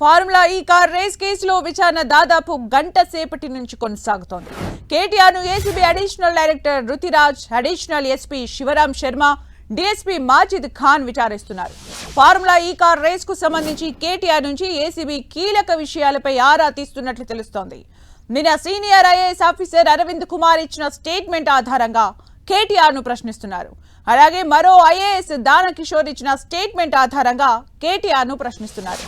Formula E car race కేసులో విచారణ దాదాపు గంట సేపటి నుంచి కొనసాగుతోంది. కేటీఆర్ను ACB additional director Ruthiraj additional SP Sivaram Sharma DSP Majid Khan విచారిస్తున్నారు. Formula E car రేస్కు సంబంధించి కేటీఆర్ నుంచి ఏసీబీ కీలక విషయాలపై ఆరా తీస్తున్నట్లు తెలుస్తోంది. నిన్న senior IAS officer Aravind Kumar ఇచ్చిన స్టేట్మెంట్ ఆధారంగా కేటీఆర్ను ప్రశ్నిస్తున్నారు. అలాగే మరో ఐఏఎస్ దానకిషోర్ ఇచ్చిన స్టేట్మెంట్ ఆధారంగా కేటీఆర్ను ప్రశ్నిస్తున్నారు.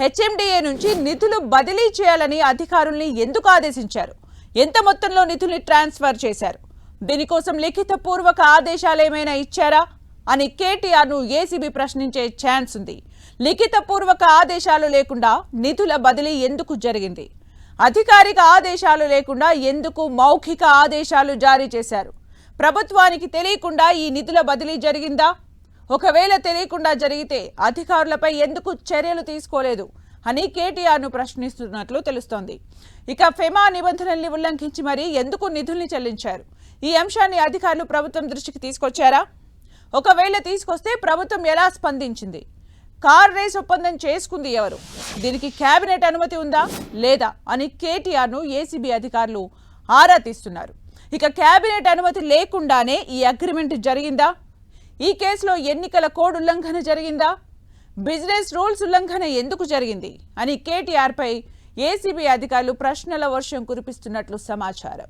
హెచ్ఎండిఏ నుంచి నిధులు బదిలీ చేయాలని అధికారుల్ని ఎందుకు ఆదేశించారు? ఎంత మొత్తంలో నిధుల్ని ట్రాన్స్ఫర్ చేశారు? దీనికోసం లిఖిత పూర్వక ఆదేశాలు ఏమైనా ఇచ్చారా? అని కేటీఆర్ను ఏసీబీ ప్రశ్నించే ఛాన్స్ ఉంది. లిఖిత పూర్వక ఆదేశాలు లేకుండా నిధుల బదిలీ ఎందుకు జరిగింది? అధికారిక ఆదేశాలు లేకుండా ఎందుకు మౌఖిక ఆదేశాలు జారీ చేశారు? ప్రభుత్వానికి తెలియకుండా ఈ నిధుల బదిలీ జరిగిందా? ఒకవేళ తెలియకుండా జరిగితే అధికారులపై ఎందుకు చర్యలు తీసుకోలేదు అని కేటీఆర్ను ప్రశ్నిస్తున్నట్లు తెలుస్తోంది. ఇక ఫెమా నిబంధనల్ని ఉల్లంఘించి మరీ ఎందుకు నిధుల్ని చెల్లించారు? ఈ అంశాన్ని అధికారులు ప్రభుత్వం దృష్టికి తీసుకొచ్చారా? ఒకవేళ తీసుకొస్తే ప్రభుత్వం ఎలా స్పందించింది? కార్ రేస్ ఒప్పందం చేసుకుంది ఎవరు? దీనికి కేబినెట్ అనుమతి ఉందా లేదా అని కేటీఆర్ను ఏసీబీ అధికారులు ఆరా తీస్తున్నారు. ఇక కేబినెట్ అనుమతి లేకుండానే ఈ అగ్రిమెంట్ జరిగిందా? ఈ కేసులో ఎన్నికల కోడ్ ఉల్లంఘన జరిగిందా? బిజినెస్ రూల్స్ ఉల్లంఘన ఎందుకు జరిగింది? అని కేటీఆర్పై ఏసీబీ అధికారులు ప్రశ్నల వర్షం కురిపిస్తున్నట్లు సమాచారం.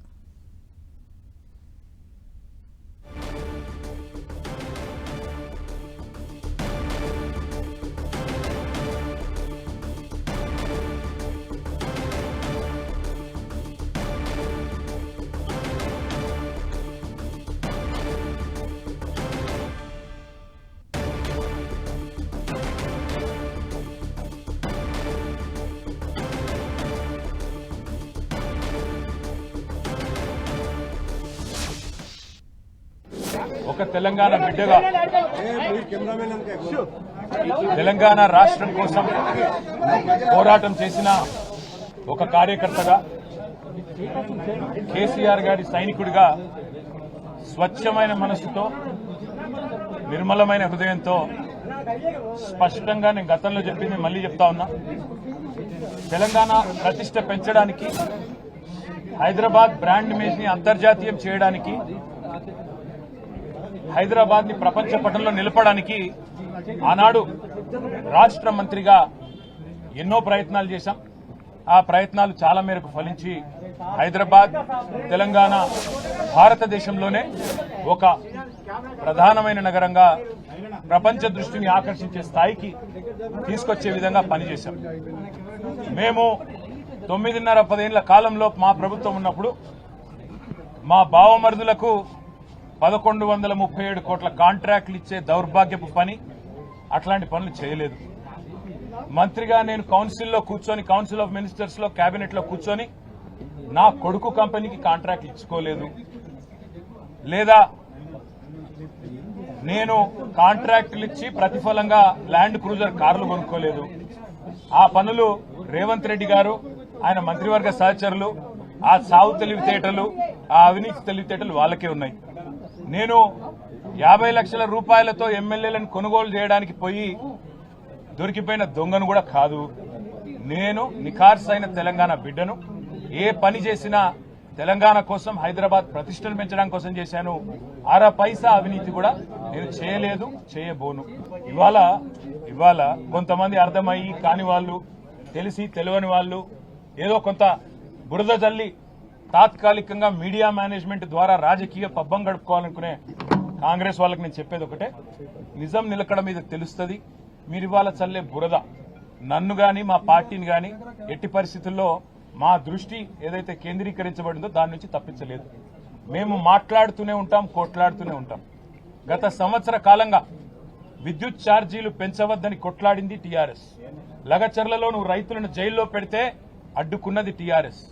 ఒక తెలంగాణ బిడ్డగా. తెలంగాణ రాష్ట్రం కోసం పోరాటం చేసిన ఒక కార్యకర్తగా కేసీఆర్ గారి సైనికుడిగా స్వచ్ఛమైన మనస్సుతో నిర్మలమైన హృదయంతో స్పష్టంగా నేను గతంలో చెప్పింది మళ్ళీ చెప్తా ఉన్నా. తెలంగాణ ప్రతిష్ట పెంచడానికి హైదరాబాద్ బ్రాండ్ ఇమేజ్ని అంతర్జాతీయం చేయడానికి హైదరాబాద్ని ప్రపంచ పటంలో నిలపడానికి ఆనాడు రాష్ట్ర మంత్రిగా ఎన్నో ప్రయత్నాలు చేశాం. ఆ ప్రయత్నాలు చాలా మేరకు ఫలించి హైదరాబాద్ తెలంగాణ భారతదేశంలోనే ఒక ప్రధానమైన నగరంగా ప్రపంచ దృష్టిని ఆకర్షించే స్థాయికి తీసుకొచ్చే విధంగా పనిచేశాం. మేము తొమ్మిదిన్నర పదేళ్ళ కాలంలో మా ప్రభుత్వం ఉన్నప్పుడు మా బావమరుదులకు పదకొండు వందల ముప్పై ఏడు కోట్ల కాంట్రాక్టులు ఇచ్చే దౌర్భాగ్యపు పని అట్లాంటి పనులు చేయలేదు. మంత్రిగా నేను కౌన్సిల్లో కూర్చొని కౌన్సిల్ ఆఫ్ మినిస్టర్స్లో కేబినెట్లో కూర్చొని నా కొడుకు కంపెనీకి కాంట్రాక్ట్ ఇచ్చుకోలేదు. లేదా నేను కాంట్రాక్టులు ఇచ్చి ప్రతిఫలంగా ల్యాండ్ క్రూజర్ కార్లు కొనుక్కోలేదు. ఆ పనులు రేవంత్ రెడ్డి గారు ఆయన మంత్రివర్గ సహచరులు ఆ సాగు తెలివితేటలు ఆ అవినీతి తెలివితేటలు వాళ్ళకే ఉన్నాయి. నేను యాభై లక్షల రూపాయలతో ఎమ్మెల్యేలను కొనుగోలు చేయడానికి పోయి దొరికిపోయిన దొంగను కూడా కాదు. నేను నిఖార్సైన తెలంగాణ బిడ్డను. ఏ పని చేసినా తెలంగాణ కోసం హైదరాబాద్ ప్రతిష్టను పెంచడం కోసం చేశాను. అర పైసా అవినీతి కూడా నేను చేయలేదు చేయబోను. ఇవాళ ఇవాళ కొంతమంది అర్థమయ్యి కాని వాళ్ళు తెలిసి తెలియని వాళ్ళు ఏదో కొంత బురద తల్లి తాత్కాలికంగా మీడియా మేనేజ్మెంట్ ద్వారా రాజకీయ పబ్బం గడుపుకోవాలనుకునే కాంగ్రెస్ వాళ్ళకి నేను చెప్పేది ఒకటే. నిజం నిలకడ మీద తెలుస్తుంది. మీరు ఇవాళ చల్లే బురద. నన్ను గాని మా పార్టీని గాని ఎట్టి పరిస్థితుల్లో మా దృష్టి ఏదైతే కేంద్రీకరించబడిందో దాని నుంచి తప్పించలేదు. మేము మాట్లాడుతూనే ఉంటాం కొట్లాడుతూనే ఉంటాం. గత సంవత్సర కాలంగా విద్యుత్ ఛార్జీలు పెంచవద్దని కొట్లాడింది టీఆర్ఎస్. లగచర్లలో నువ్వు రైతులను జైల్లో పెడితే అడ్డుకున్నది టీఆర్ఎస్.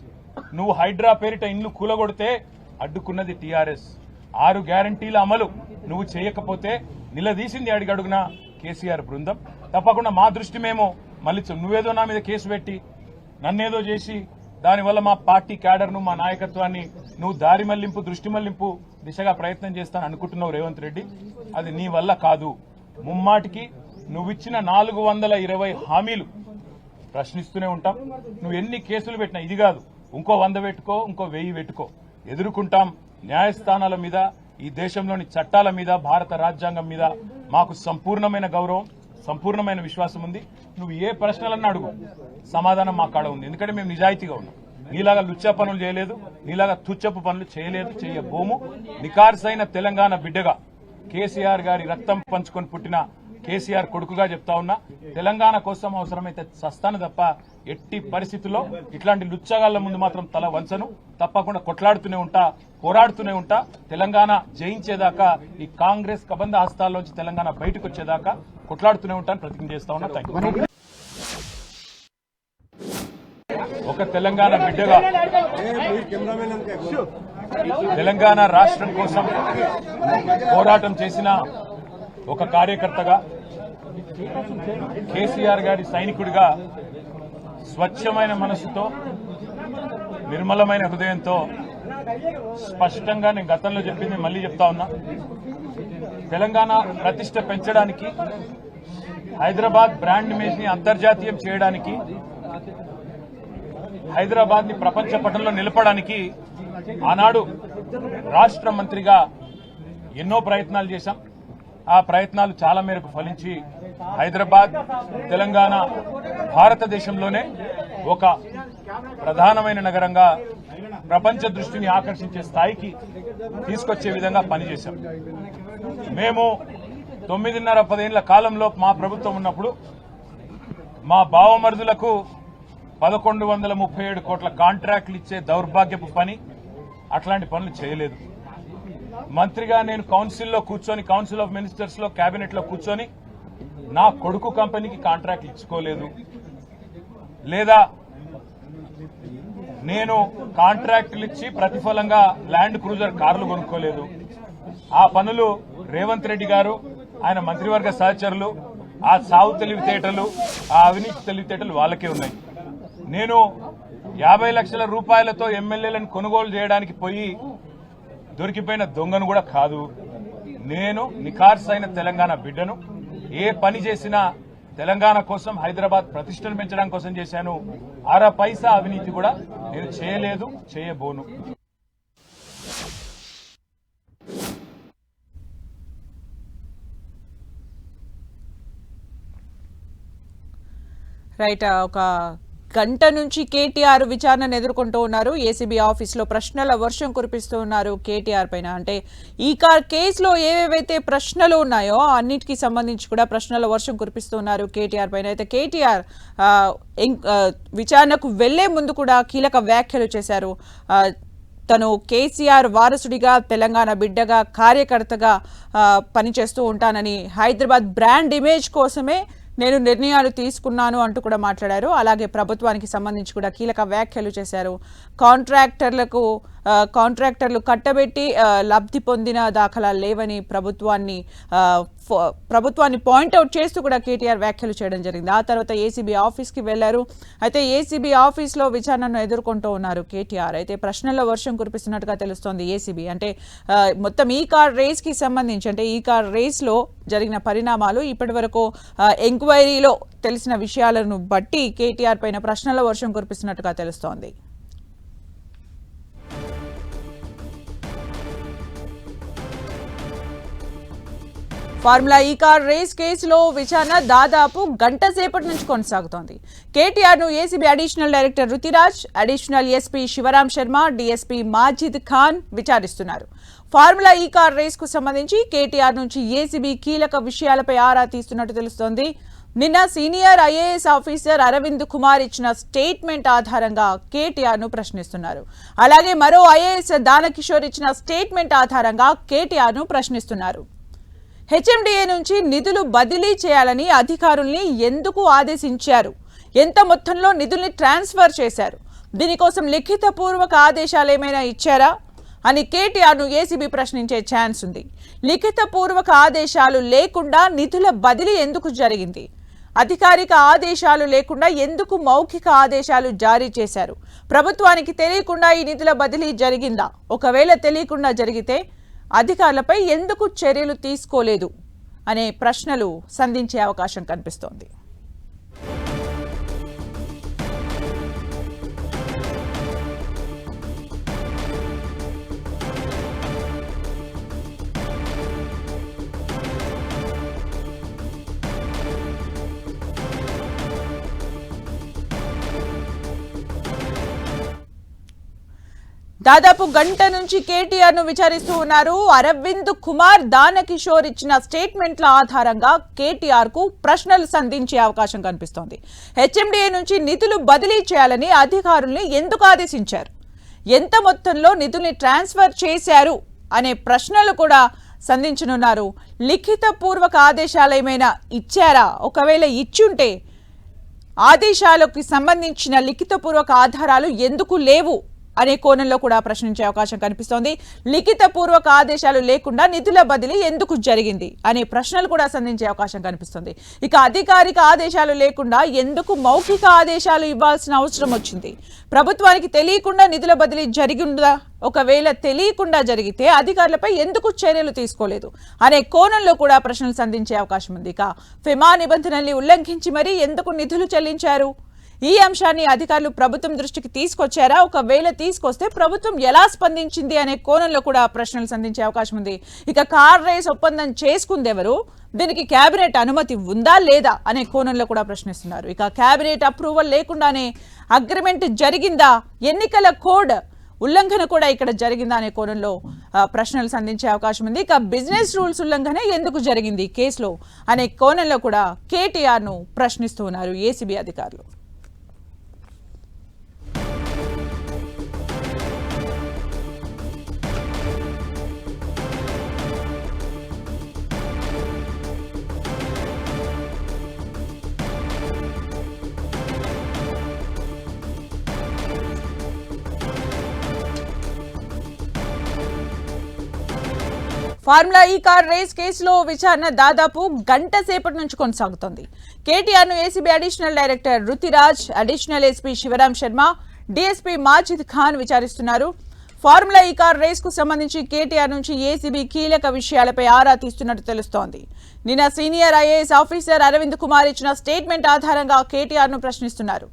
నువ్వు హైడ్రా పేరిట ఇండ్లు కూలగొడితే అడ్డుకున్నది టీఆర్ఎస్. ఆరు గ్యారంటీల అమలు నువ్వు చేయకపోతే నిలదీసింది అడిగడుగున కేసీఆర్ బృందం. తప్పకుండా మా దృష్టి మేము మళ్ళీ నువ్వేదో నా మీద కేసు పెట్టి నన్నేదో చేసి దానివల్ల మా పార్టీ క్యాడర్ను మా నాయకత్వాన్ని నువ్వు దారి మళ్ళింపు దృష్టి మళ్ళింపు దిశగా ప్రయత్నం చేస్తాను అనుకుంటున్నావు రేవంత్ రెడ్డి. అది నీ వల్ల కాదు. ముమ్మాటికి నువ్విచ్చిన నాలుగు వందల ఇరవై హామీలు ప్రశ్నిస్తూనే ఉంటాం. నువ్వు ఎన్ని కేసులు పెట్టినా ఇది కాదు. ఇంకో వంద పెట్టుకో ఇంకో వెయ్యి పెట్టుకో. ఎదుర్కొంటాం న్యాయస్థానాల మీద ఈ దేశంలోని చట్టాల మీద భారత రాజ్యాంగం మీద మాకు సంపూర్ణమైన గౌరవం సంపూర్ణమైన విశ్వాసం ఉంది. నువ్వు ఏ ప్రశ్నలన్నా అడుగు. సమాధానం మా కాడ ఉంది. ఎందుకంటే మేము నిజాయితీగా ఉన్నాం. నీలాగా లుచ్చ పనులు చేయలేదు నీలాగా తుచ్చపు పనులు చేయలేదు చేయబోము. నికార్సైన తెలంగాణ బిడ్డగా కేసీఆర్ గారి రక్తం పంచుకొని పుట్టిన కేసీఆర్ కొడుకుగా చెప్తా ఉన్నా తెలంగాణ కోసం అవసరమైతే సస్తాను తప్ప ఎట్టి పరిస్థితుల్లో ఇట్లాంటి లుచ్చగాళ్ళ ముందు మాత్రం తల వంచను. తప్పకుండా కొట్లాడుతూనే ఉంటా పోరాడుతూనే ఉంటా. తెలంగాణ జయించేదాకా ఈ కాంగ్రెస్ కబంధ హస్తాల్లోంచి తెలంగాణ బయటకు వచ్చేదాకా కొట్లాడుతూనే ఉంటాను ప్రతిజ్ఞ చేస్తా ఉన్నా. ఒక తెలంగాణ బిడ్డగా తెలంగాణ రాష్ట్రం కోసం పోరాటం చేసిన ఒక కార్యకర్తగా కేసీఆర్ గారి సైనికుడిగా స్వచ్ఛమైన మనసుతో నిర్మలమైన హృదయంతో స్పష్టంగా నేను గతంలో చెప్పింది మళ్ళీ చెప్తా ఉన్నా. తెలంగాణ ప్రతిష్ట పెంచడానికి హైదరాబాద్ బ్రాండ్ ఇమేజ్ని అంతర్జాతీయం చేయడానికి హైదరాబాద్ని ప్రపంచ పటంలో నిలపడానికి ఆనాడు రాష్ట్ర మంత్రిగా ఎన్నో ప్రయత్నాలు చేశాం. ఆ ప్రయత్నాలు చాలా మేరకు ఫలించి హైదరాబాద్ తెలంగాణ భారతదేశంలోనే ఒక ప్రధానమైన నగరంగా ప్రపంచ దృష్టిని ఆకర్షించే స్థాయికి తీసుకొచ్చే విధంగా పనిచేశాం. మేము తొమ్మిదిన్నర పదేళ్ళ కాలంలో మా ప్రభుత్వం ఉన్నప్పుడు మా బావమరుదులకు పదకొండు వందల ముప్పై ఏడు కోట్ల కాంట్రాక్టులు ఇచ్చే దౌర్భాగ్యపు పని అట్లాంటి పనులు చేయలేదు. మంత్రిగా నేను కౌన్సిల్లో కూర్చొని కౌన్సిల్ ఆఫ్ మినిస్టర్స్లో కేబినెట్లో కూర్చొని నా కొడుకు కంపెనీకి కాంట్రాక్ట్ ఇచ్చుకోలేదు. లేదా నేను కాంట్రాక్టులు ఇచ్చి ప్రతిఫలంగా ల్యాండ్ క్రూజర్ కార్లు కొనుక్కోలేదు. ఆ పనులు రేవంత్ రెడ్డి గారు ఆయన మంత్రివర్గ సహచరులు ఆ సాగు తెలివితేటలు ఆ అవినీతి తెలివితేటలు వాళ్ళకే ఉన్నాయి. నేను యాభై లక్షల రూపాయలతో ఎమ్మెల్యేలను కొనుగోలు చేయడానికి పోయి దొరికిపోయిన దొంగను కూడా కాదు. నేను నిఖార్సైన తెలంగాణ బిడ్డను. ఏ పని చేసినా తెలంగాణ కోసం హైదరాబాద్ ప్రతిష్టను పెంచడం కోసం చేశాను. అర పైసా అవినీతి కూడా నేను చేయలేదు చేయబోను. రైట్ ఒక గంట నుంచి కేటీఆర్ విచారణను ఎదుర్కొంటూ ఉన్నారు. ఏసీబీ ఆఫీస్లో ప్రశ్నల వర్షం కురిపిస్తూ ఉన్నారు కేటీఆర్ పైన. అంటే ఈ కార్ కేసులో ఏవేవైతే ప్రశ్నలు ఉన్నాయో అన్నిటికీ సంబంధించి కూడా ప్రశ్నల వర్షం కురిపిస్తూ ఉన్నారు కేటీఆర్ పైన. అయితే కేటీఆర్ విచారణకు వెళ్ళే ముందు కూడా కీలక వ్యాఖ్యలు చేశారు. తను కేసీఆర్ వారసుడిగా తెలంగాణ బిడ్డగా కార్యకర్తగా పనిచేస్తూ ఉంటానని హైదరాబాద్ బ్రాండ్ ఇమేజ్ కోసమే నేను నిర్ణయాలు తీసుకున్నాను అంటూ కూడా మాట్లాడారు. అలాగే ప్రభుత్వానికి సంబంధించి కూడా కీలక వ్యాఖ్యలు చేశారు. కాంట్రాక్టర్లకు కాంట్రాక్టర్లు కట్టబెట్టి లబ్ధి పొందిన దాఖలాలు లేవని ప్రభుత్వాన్ని ప్రభుత్వాన్ని పాయింట్అవుట్ చేస్తూ కూడా కేటీఆర్ వ్యాఖ్యలు చేయడం జరిగింది. ఆ తర్వాత ఏసీబీ ఆఫీస్కి వెళ్ళారు అయితే ఏసీబీ ఆఫీస్లో విచారణను ఎదుర్కొంటూ ఉన్నారు కేటీఆర్. అయితే ప్రశ్నల్లో వర్షం కురిపిస్తున్నట్టుగా తెలుస్తోంది ఏసీబీ. అంటే మొత్తం ఈ కార్ రేస్కి సంబంధించి అంటే ఈ కార్ రేస్లో జరిగిన పరిణామాలు ఇప్పటి వరకు ఎంక్వైరీలో తెలిసిన విషయాలను బట్టి కేటీఆర్ పైన ప్రశ్నల వర్షం కురిపిస్తున్నట్టుగా తెలుస్తోంది. ఫార్ములా ఈ కార్ రేస్ కేసులో విచారణ దాదాపు గంట సేపటి నుంచి కొనసాగుతోంది. కేటీఆర్ను ACB additional director Ruthiraj additional SP Sivaram Sharma DSP Majid Khan విచారిస్తున్నారు. Formula E car రేస్కు సంబంధించి కేటీఆర్ నుంచి ఏసీబీ కీలక విషయాలపై ఆరా తీస్తున్నట్టు తెలుస్తోంది. నిన్న senior IAS officer Aravind Kumar ఇచ్చిన స్టేట్మెంట్ ఆధారంగా కేటీఆర్ను ప్రశ్నిస్తున్నారు. అలాగే మరో ఐఏఎస్ దానకిషోర్ ఇచ్చిన స్టేట్మెంట్ ఆధారంగా కేటీఆర్ను ప్రశ్నిస్తున్నారు. హెచ్ఎండిఏ నుంచి నిధులు బదిలీ చేయాలని అధికారుల్ని ఎందుకు ఆదేశించారు? ఎంత మొత్తంలో నిధుల్ని ట్రాన్స్ఫర్ చేశారు? దీనికోసం లిఖితపూర్వక ఆదేశాలు ఏమైనా ఇచ్చారా? అని కేటీఆర్ను ఏసీబీ ప్రశ్నించే ఛాన్స్ ఉంది. లిఖితపూర్వక ఆదేశాలు లేకుండా నిధుల బదిలీ ఎందుకు జరిగింది? అధికారిక ఆదేశాలు లేకుండా ఎందుకు మౌఖిక ఆదేశాలు జారీ చేశారు? ప్రభుత్వానికి తెలియకుండా ఈ నిధుల బదిలీ జరిగిందా? ఒకవేళ తెలియకుండా జరిగితే అధికారులపై ఎందుకు చర్యలు తీసుకోలేదు అనే ప్రశ్నలు సంధించే అవకాశం కనిపిస్తోంది. దాదాపు గంట నుంచి కేటీఆర్ను విచారిస్తూ ఉన్నారు. అరవింద్ కుమార్ దానకిషోర్ ఇచ్చిన స్టేట్మెంట్ల ఆధారంగా కేటీఆర్కు ప్రశ్నలు సంధించే అవకాశం కనిపిస్తోంది. హెచ్ఎండిఏ నుంచి నిధులు బదిలీ చేయాలని అధికారుల్ని ఎందుకు ఆదేశించారు? ఎంత మొత్తంలో నిధుల్ని ట్రాన్స్ఫర్ చేశారు అనే ప్రశ్నలు కూడా సంధించనున్నారు. లిఖిత పూర్వక ఆదేశాలు ఏమైనా ఇచ్చారా? ఒకవేళ ఇచ్చుంటే ఆదేశాలకు సంబంధించిన లిఖితపూర్వక ఆధారాలు ఎందుకు లేవు? అనే కోణంలో కూడా ప్రశ్నించే అవకాశం కనిపిస్తోంది. లిఖితపూర్వక ఆదేశాలు లేకుండా నిధుల బదిలీ ఎందుకు జరిగింది అనే ప్రశ్నలు కూడా సంధించే అవకాశం కనిపిస్తుంది. ఇక అధికారిక ఆదేశాలు లేకుండా ఎందుకు మౌఖిక ఆదేశాలు ఇవ్వాల్సిన అవసరం వచ్చింది? ప్రభుత్వానికి తెలియకుండా నిధుల బదిలీ జరిగిందా? ఒకవేళ తెలియకుండా జరిగితే అధికారులపై ఎందుకు చర్యలు తీసుకోలేదు? అనే కోణంలో కూడా ప్రశ్నలు సంధించే అవకాశం ఉంది. ఇక ఫిమా నిబంధనల్ని ఉల్లంఘించి మరీ ఎందుకు నిధులు చెల్లించారు? ఈ అంశాన్ని అధికారులు ప్రభుత్వం దృష్టికి తీసుకొచ్చారా? ఒకవేళ తీసుకొస్తే ప్రభుత్వం ఎలా స్పందించింది అనే కోణంలో కూడా ప్రశ్నలు సంధించే అవకాశం ఉంది. ఇక కార్ రేస్ ఒప్పందం చేసుకుందెవరు దీనికి కేబినెట్ అనుమతి ఉందా లేదా అనే కోణంలో కూడా ప్రశ్నిస్తున్నారు. ఇక కేబినెట్ అప్రూవల్ లేకుండానే అగ్రిమెంట్ జరిగిందా? ఎన్నికల కోడ్ ఉల్లంఘన కూడా ఇక్కడ జరిగిందా అనే కోణంలో ప్రశ్నలు సంధించే అవకాశం ఉంది. ఇక బిజినెస్ రూల్స్ ఉల్లంఘన ఎందుకు జరిగింది కేసులో అనే కోణంలో కూడా కేటీఆర్ను ప్రశ్నిస్తూ ఉన్నారు ఏసీబీ అధికారులు. ఫార్ములా ఈ కార్ రేస్ కేసులో విచారణ దాదాపు గంట సేపటి నుంచి కొనసాగుతోంది. కేటీఆర్ను ACB additional director Ruthiraj additional SP Sivaram Sharma DSP Majid Khan విచారిస్తున్నారు. Formula E car రేస్కు సంబంధించి కేటీఆర్ నుంచి ఏసీబీ కీలక విషయాలపై ఆరా తీస్తున్నట్టు తెలుస్తోంది. నిన్న senior IAS officer Aravind Kumar ఇచ్చిన స్టేట్మెంట్ ఆధారంగా కేటీఆర్ను ప్రశ్నిస్తున్నారు.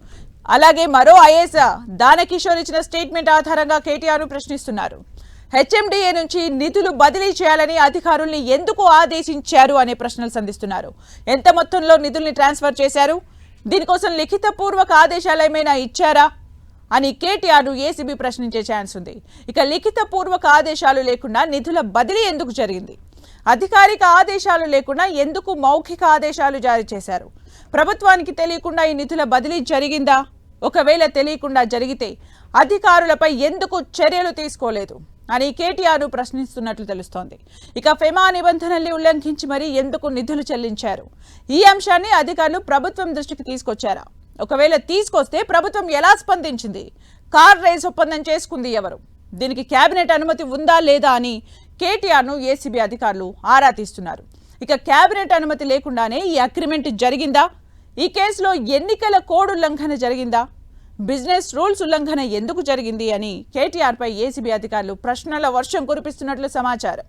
అలాగే మరో ఐఏఎస్ దానకిషోర్ ఇచ్చిన స్టేట్మెంట్ ఆధారంగా కేటీఆర్ను ప్రశ్నిస్తున్నారు. హెచ్ఎండిఏ నుంచి నిధులు బదిలీ చేయాలని అధికారుల్ని ఎందుకు ఆదేశించారు అనే ప్రశ్నలు సంధిస్తున్నారు. ఎంత మొత్తంలో నిధుల్ని ట్రాన్స్ఫర్ చేశారు? దీనికోసం లిఖిత పూర్వక ఆదేశాలు ఏమైనా ఇచ్చారా? అని కేటీఆర్ ఏసీబీ ప్రశ్నించే ఛాన్స్ ఉంది. ఇక లిఖిత పూర్వక ఆదేశాలు లేకుండా నిధుల బదిలీ ఎందుకు జరిగింది? అధికారిక ఆదేశాలు లేకుండా ఎందుకు మౌఖిక ఆదేశాలు జారీ చేశారు? ప్రభుత్వానికి తెలియకుండా ఈ నిధుల బదిలీ జరిగిందా? ఒకవేళ తెలియకుండా జరిగితే అధికారులపై ఎందుకు చర్యలు తీసుకోలేదు అని కేటీఆర్ను ప్రశ్నిస్తున్నట్లు తెలుస్తోంది. ఇక ఫెమా నిబంధనల్ని ఉల్లంఘించి మరీ ఎందుకు నిధులు చెల్లించారు? ఈ అంశాన్ని అధికారులు ప్రభుత్వం దృష్టికి తీసుకొచ్చారా? ఒకవేళ తీసుకొస్తే ప్రభుత్వం ఎలా స్పందించింది? కార్ రేస్ ఒప్పందం చేసుకుంది ఎవరు? దీనికి కేబినెట్ అనుమతి ఉందా లేదా అని కేటీఆర్ను ఏసీబీ అధికారులు ఆరా తీస్తున్నారు. ఇక కేబినెట్ అనుమతి లేకుండానే ఈ అగ్రిమెంట్ జరిగిందా? ఈ కేసులో ఎన్నికల కోడ్ ఉల్లంఘన జరిగిందా? బిజినెస్ రూల్స్ ఉల్లంఘన ఎందుకు జరిగింది అని కేటీఆర్పై ఏసీబీ అధికారులు ప్రశ్నల వర్షం కురిపిస్తున్నట్లు సమాచారం.